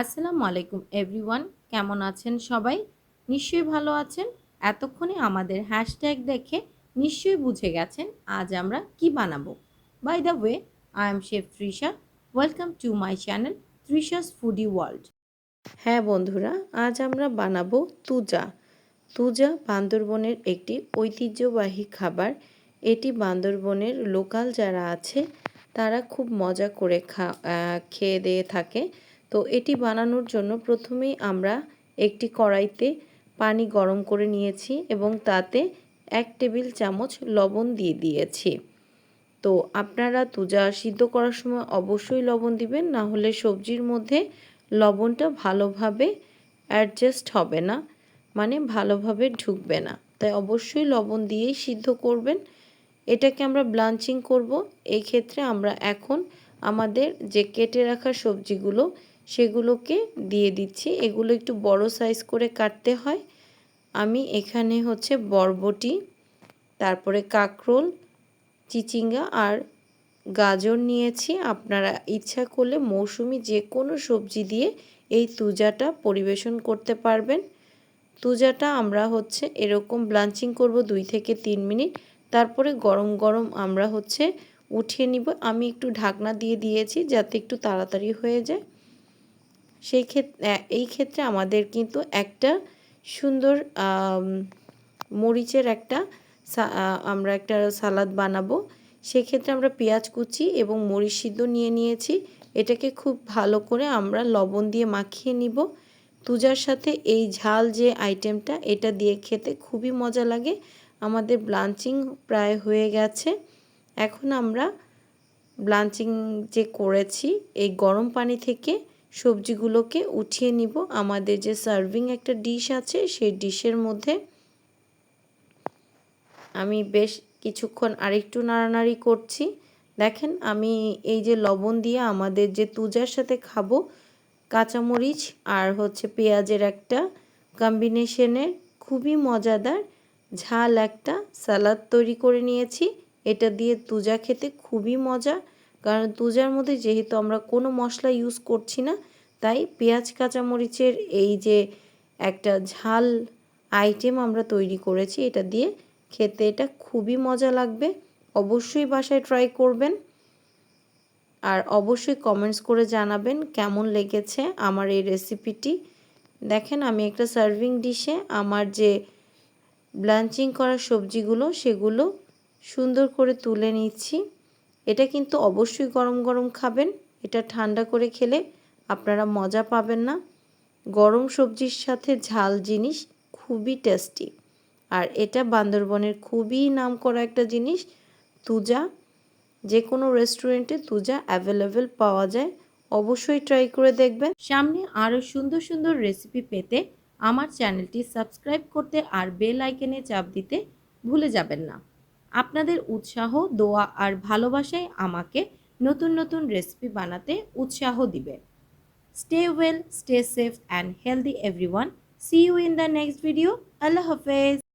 আসসালামু আলাইকুম এভরিওয়ান কেমন আছেন সবাই? নিশ্চয়ই ভালো আছেন। এতক্ষণে আমাদের হ্যাশট্যাগ দেখে নিশ্চয়ই বুঝে গেছেন আজ আমরা কি বানাবো। By the way I am chef Trisha welcome to my channel Trisha's foodie world হ্যাঁ বন্ধুরা, আজ আমরা বানাবো তুজা। তুজা বান্দরবনের একটি ঐতিহ্যবাহী খাবার। এটি বান্দরবনের লোকাল যারা আছে, তারা খুব মজা করে খা খেয়ে দিয়ে থাকে। তো এটি বানানোর জন্য প্রথমেই আমরা একটি কড়াইতে পানি গরম করে নিয়েছি এবং তাতে এক টেবিল চামচ লবণ দিয়ে দিয়েছি। তো আপনারা তুজা সিদ্ধ করার সময় অবশ্যই লবণ দিবেন, না হলে সবজির মধ্যে লবণটা ভালোভাবে অ্যাডজাস্ট হবে না মানে ভালোভাবে ঢুকবে না। তাই অবশ্যই লবণ দিয়েই সিদ্ধ করবেন। এটাকে আমরা ব্লাঞ্চিং করব। এই ক্ষেত্রে আমরা এখন আমাদের যে কেটে রাখা সবজিগুলো সেগুলোকে দিয়ে দিচ্ছি। এগুলো একটু বড় সাইজ করে কাটতে হয়। আমি এখানে হচ্ছে বরবটি, তারপরে কাকরোল, চিচিঙ্গা আর গাজর নিয়েছি। আপনারা ইচ্ছা করলে মৌসুমি যে কোনো সবজি দিয়ে এই তুজাটা পরিবেশন করতে পারবেন। তুজাটা আমরা হচ্ছে এরকম ব্লাঞ্চিং করব দুই থেকে তিন মিনিট। তারপরে গরম গরম আমরা হচ্ছে উঠিয়ে নিব। আমি একটু ঢাকনা দিয়ে দিয়েছি যাতে একটু তাড়াতাড়ি হয়ে যায়। সেই ক্ষেত্রে এই ক্ষেত্রে আমাদের কিন্তু একটা সুন্দর মরিচের একটা আমরা একটা সালাদ বানাবো। সেক্ষেত্রে আমরা পেঁয়াজ কুচি এবং মরিচ সিদ্ধ নিয়ে নিয়েছি। এটাকে খুব ভালো করে আমরা লবণ দিয়ে মাখিয়ে নিব। তুজার সাথে এই ঝাল যে আইটেমটা, এটা দিয়ে খেতে খুবই মজা লাগে। আমাদের ব্লাঞ্চিং প্রায় হয়ে গেছে। এখন আমরা ব্লাঞ্চিং যে করেছি, এই গরম পানি থেকে সবজিগুলোকে উঠিয়ে নিব। আমাদের যে সার্ভিং একটা ডিশ আছে, সেই ডিশের মধ্যে আমি বেশ কিছুক্ষণ আরেকটু নাড়ানাড়ি করছি। দেখেন, আমি এই যে লবণ দিয়ে আমাদের যে তুজার সাথে খাব, কাঁচামরিচ আর হচ্ছে পেঁয়াজের একটা কম্বিনেশনের খুবই মজাদার ঝাল একটা সালাদ তৈরি করে নিয়েছি। এটা দিয়ে তুজা খেতে খুবই মজা। কারণ তুজার মধ্যে যেহেতু আমরা কোনো মশলা ইউজ করছি না, তাই পেঁয়াজ, কাঁচামরিচের এই যে একটা ঝাল আইটেম আমরা তৈরি করেছি, এটা দিয়ে খেতে এটা খুবই মজা লাগবে। অবশ্যই বাসায় ট্রাই করবেন। আর অবশ্যই কমেন্টস করে জানাবেন কেমন লেগেছে আমার এই রেসিপিটি দেখেন, আমি একটা সার্ভিং ডিশে আমার যে ব্লাঞ্চিং করা সবজিগুলো, সেগুলো সুন্দর করে তুলে নিচ্ছি। এটা কিন্তু অবশ্যই গরম গরম খাবেন। এটা ঠান্ডা করে খেলে আপনারা মজা পাবেন না। গরম সবজির সাথে ঝাল জিনিস খুবই টেস্টি আর এটা বান্দরবনের খুবই নাম করা একটা জিনিস, তুজা। যে কোনো রেস্টুরেন্টে তুজা অ্যাভেলেবেল পাওয়া যায়। অবশ্যই ট্রাই করে দেখবেন। সামনে আরও সুন্দর সুন্দর রেসিপি পেতে আমার চ্যানেলটি সাবস্ক্রাইব করতে আর বেল আইকনে চাপ দিতে ভুলে যাবেন না। আপনাদের উৎসাহ, দোয়া আর ভালোবাসাই আমাকে নতুন নতুন রেসিপি বানাতে উৎসাহ দিবে। Stay well stay safe and healthy everyone see you in the next video আল্লাহ হাফেজ।